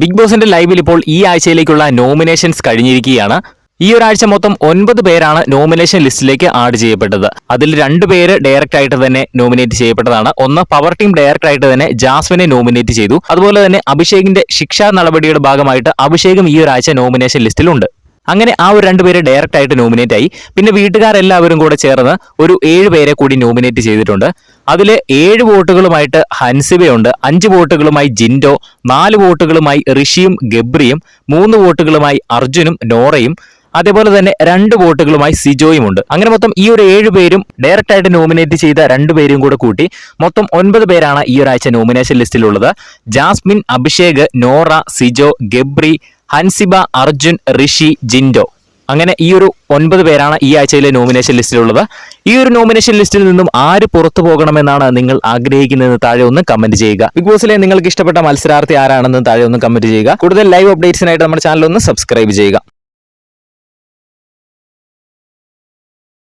Big ബോസിന്റെ ലൈവിൽ ഇപ്പോൾ ഈ ആഴ്ചയിലേക്കുള്ള നോമിനേഷൻസ് കഴിഞ്ഞിരിക്കുകയാണ്. ഈ ഒരാഴ്ച മൊത്തം ഒൻപത് പേരാണ് നോമിനേഷൻ ലിസ്റ്റിലേക്ക് ആഡ് ചെയ്യപ്പെട്ടത്. അതിൽ രണ്ട് പേര് ഡയറക്റ്റ് ആയിട്ട് തന്നെ നോമിനേറ്റ് ചെയ്യപ്പെട്ടതാണ്. ഒന്ന് പവർ ടീം ഡയറക്റ്റ് ആയിട്ട് തന്നെ ജാസ്മിനെ നോമിനേറ്റ് ചെയ്തു. അതുപോലെ തന്നെ അഭിഷേകിന്റെ ശിക്ഷാ നടപടിയുടെ ഭാഗമായിട്ട് അഭിഷേകും ഈ ഒരാഴ്ച നോമിനേഷൻ ലിസ്റ്റിലുണ്ട്. അങ്ങനെ ആ ഒരു രണ്ടുപേരെ ഡയറക്റ്റ് ആയിട്ട് നോമിനേറ്റ് ആയി. പിന്നെ വീട്ടുകാരെല്ലാവരും കൂടെ ചേർന്ന് ഒരു ഏഴ് പേരെ കൂടി നോമിനേറ്റ് ചെയ്തിട്ടുണ്ട്. അതിൽ ഏഴ് വോട്ടുകളുമായിട്ട് ഹൻസിബയുണ്ട്. അഞ്ച് വോട്ടുകളുമായി ജിൻഡോ നാല് വോട്ടുകളുമായി ഋഷിയും ഗബ്രിയും മൂന്ന് വോട്ടുകളുമായി അർജുനും നോറയും അതേപോലെ തന്നെ രണ്ട് വോട്ടുകളുമായി സിജോയും ഉണ്ട് അങ്ങനെ മൊത്തം ഈ ഒരു ഏഴ് പേരും ഡയറക്റ്റ് ആയിട്ട് നോമിനേറ്റ് ചെയ്ത രണ്ട് പേരും കൂടെ കൂട്ടി മൊത്തം ഒൻപത് പേരാണ് ഈ ഒരാഴ്ച നോമിനേഷൻ ലിസ്റ്റിലുള്ളത് ജാസ്മിൻ അഭിഷേക് നോറ സിജോ ഗബ്രി ഹൻസിബ അർജുൻ ഋഷി ജിൻഡോ. അങ്ങനെ ഈ ഒരു ഒൻപത് പേരാണ് ഈ ആഴ്ചയിലെ നോമിനേഷൻ ലിസ്റ്റിലുള്ളത് ഈ ഒരു നോമിനേഷൻ ലിസ്റ്റിൽ നിന്നും ആര് പുറത്തു പോകണമെന്നാണ് നിങ്ങൾ ആഗ്രഹിക്കുന്നതെന്ന് താഴെ ഒന്ന് കമന്റ് ചെയ്യുക. ബിഗ് ബോസിലെ നിങ്ങൾക്ക് ഇഷ്ടപ്പെട്ട മത്സരാർത്ഥി ആരാണെന്ന് താഴെ ഒന്ന് കമന്റ് ചെയ്യുക. കൂടുതൽ ലൈവ് അപ്ഡേറ്റ്സിനായിട്ട് നമ്മുടെ ചാനൽ ഒന്ന് സബ്സ്ക്രൈബ് ചെയ്യുക.